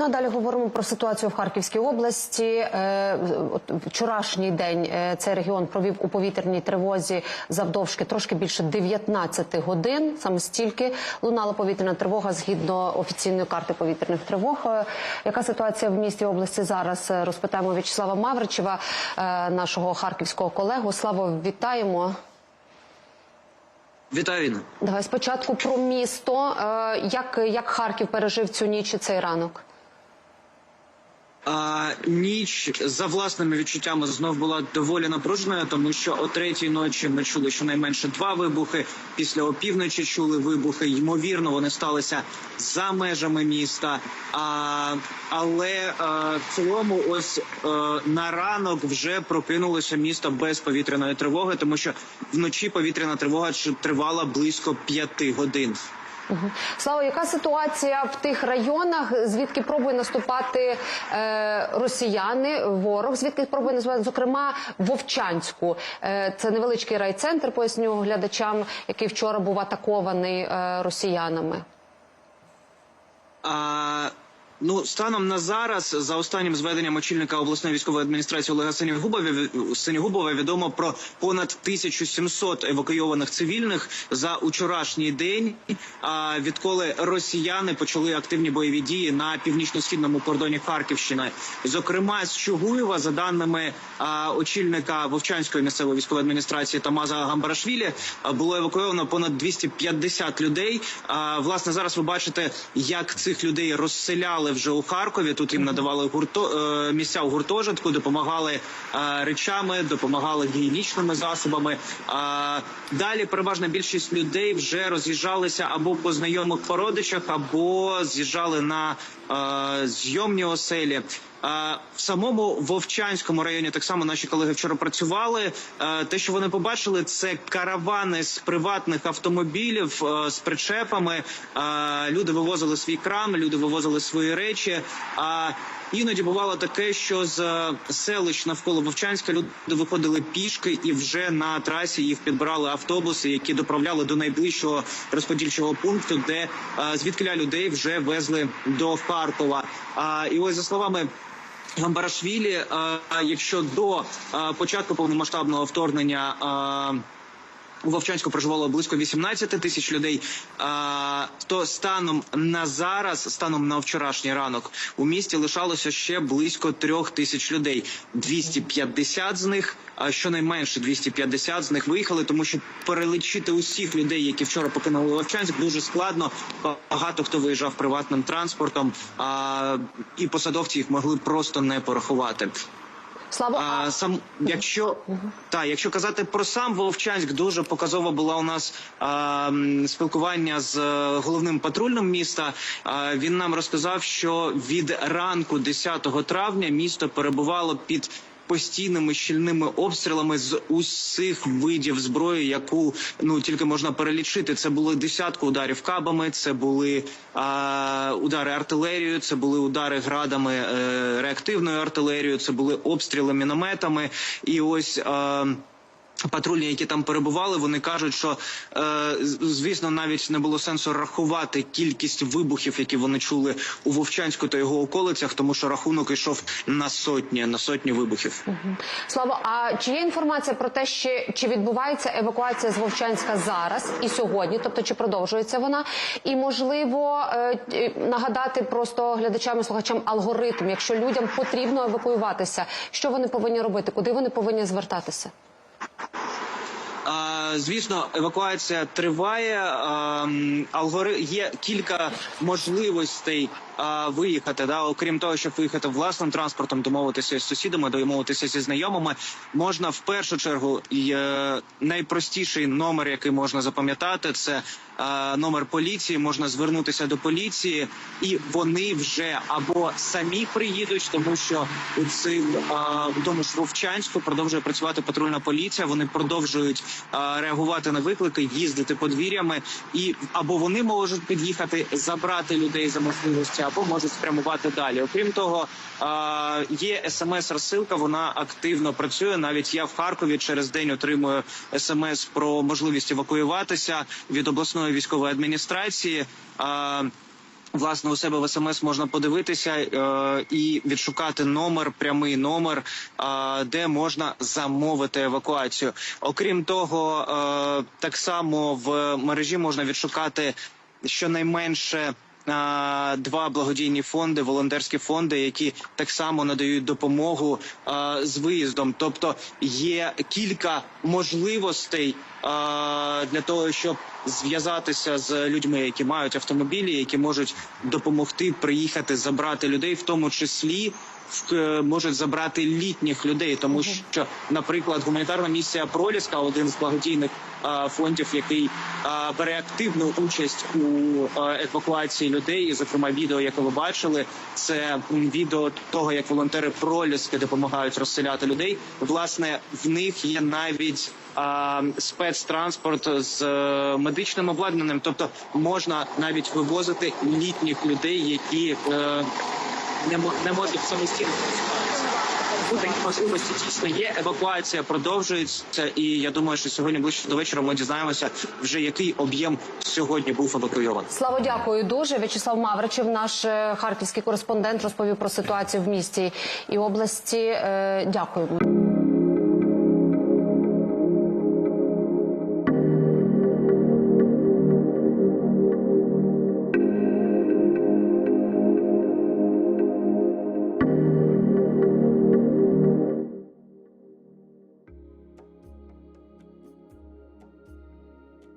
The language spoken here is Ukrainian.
Ну а далі говоримо про ситуацію в Харківській області. Е, Вчорашній день е, цей регіон провів у повітряній тривозі завдовжки трошки більше 19 годин. Саме стільки лунала повітряна тривога згідно офіційної карти повітряних тривог. Е, Яка ситуація в місті області зараз? Розпитаємо В'ячеслава Мавричева, нашого харківського колегу. Славо, вітаємо. Вітаю Інна. Давай спочатку про місто. Як, як Харків пережив цю ніч і цей ранок? А, ніч за власними відчуттями знов була доволі напруженою, тому що о третій ночі ми чули щонайменше два вибухи. Після опівночі чули вибухи. Ймовірно, вони сталися за межами міста. А, але а, в цілому, ось е, на ранок вже прокинулося місто без повітряної тривоги, тому що вночі повітряна тривога тривала близько п'яти годин. Слава, яка ситуація в тих районах, звідки пробує наступати е, росіяни, ворог, звідки пробує наступати, зокрема, Вовчанську. Е, це невеличкий райцентр, поясню глядачам, який вчора був атакований е, росіянами. А, ну, станом на зараз, за останнім зведенням очільника обласної військової адміністрації Олега Синігубова, відомо про понад 1700 евакуйованих цивільних за учорашній день. А відколи росіяни почали активні бойові дії на північно-східному кордоні Харківщини, зокрема з Чугуєва, за даними очільника Вовчанської місцевої військової адміністрації Тамаза Гамбарашвілі, було евакуйовано понад 250 людей. А, власне, зараз ви бачите, як цих людей розселяли вже у Харкові. Тут їм надавали гурто е, місця у гуртожитку, допомагали е, речами, допомагали гігієнічними засобами. А далі переважна більшість людей вже роз'їжджалися або по знайомих породичах, або з'їжджали на е, зйомні оселі. В самому Вовчанському районі так само наші колеги вчора працювали. Е, Те, що вони побачили, це каравани з приватних автомобілів е, з причепами. Е, Люди вивозили свій крам, люди вивозили свої речі. Іноді бувало таке, що з е, селищ навколо Вовчанська люди виходили пішки, і вже на трасі їх підбирали автобуси, які доправляли до найближчого розподільчого пункту, де е, звідкиля людей вже везли до Харкова. І ось за словами. Гамбарашвілі, е, якщо до початку повномасштабного вторгнення у Вовчанську проживало близько 18 тисяч людей, а, то станом на зараз, станом на вчорашній ранок, у місті лишалося ще близько трьох тисяч людей. 250 з них, а щонайменше 250 з них виїхали, тому що перелічити усіх людей, які вчора покинули Вовчанськ, дуже складно. Багато хто виїжджав приватним транспортом, і посадовці їх могли просто не порахувати. Слава, А, сам, якщо та, якщо казати про сам Вовчанськ, дуже показово була у нас а, спілкування з е, головним патрульним міста. А, він нам розказав, що від ранку 10 травня місто перебувало під. Постійними щільними обстрілами з усіх видів зброї, яку ну тільки можна перелічити. Це були десятку ударів кабами, це були а, удари артилерією, це були удари градами е, реактивною артилерією, це були обстріли мінометами. І ось. А, Патрульні, які там перебували, вони кажуть, що е, звісно навіть не було сенсу рахувати кількість вибухів, які вони чули у Вовчанську та його околицях, тому що рахунок йшов на сотні, на сотні вибухів. Слава, а чи є інформація про те, ще, чи відбувається евакуація з Вовчанська зараз і сьогодні, тобто чи продовжується вона? І можливо е, нагадати просто глядачам і слухачам алгоритм, якщо людям потрібно евакуюватися, що вони повинні робити, куди вони повинні звертатися? Звісно, евакуація триває. А, алгори... Є кілька можливостей виїхати. Да? Окрім того, щоб виїхати власним транспортом, домовитися з сусідами, домовитися зі знайомими. Можна в першу чергу і, е, найпростіший номер, який можна запам'ятати, це е, номер поліції. Можна звернутися до поліції, і вони вже або самі приїдуть, тому що у цим е, ж Вовчанську продовжує працювати патрульна поліція. Вони продовжують е, реагувати на виклики, їздити подвір'ями, і або вони можуть під'їхати, забрати людей за можливості, або можуть спрямувати далі. Окрім того, є смс-розсилка. Вона активно працює. Навіть я в Харкові через день отримую смс про можливість евакуюватися від обласної військової адміністрації. Власне, у себе в смс можна подивитися е, і відшукати номер, прямий номер, е, де можна замовити евакуацію. Окрім того, е, так само в мережі можна відшукати щонайменше. Два благодійні фонди, волонтерські фонди, які так само надають допомогу з виїздом. Тобто є кілька можливостей для того, щоб зв'язатися з людьми, які мають автомобілі, які можуть допомогти приїхати забрати людей, в тому числі е, можуть забрати літніх людей, тому що, наприклад, гуманітарна місія Проліска, один з благодійних фондів, який бере активну участь у евакуації людей, і зокрема відео, яке ви бачили, це відео того, як волонтери Проліски допомагають розселяти людей. Власне, в них є навіть спецтранспорт з е, медичним обладнанням, тобто можна навіть вивозити літніх людей, які е, не, не можуть самостійно. Тут можливості дійсно є. Евакуація продовжується, і я думаю, що сьогодні ближче до вечора ми дізнаємося вже який об'єм сьогодні був евакуйований. Слава, дякую дуже. В'ячеслав Мавричев, наш е, харківський кореспондент, розповів про ситуацію в місті і області. Дякую.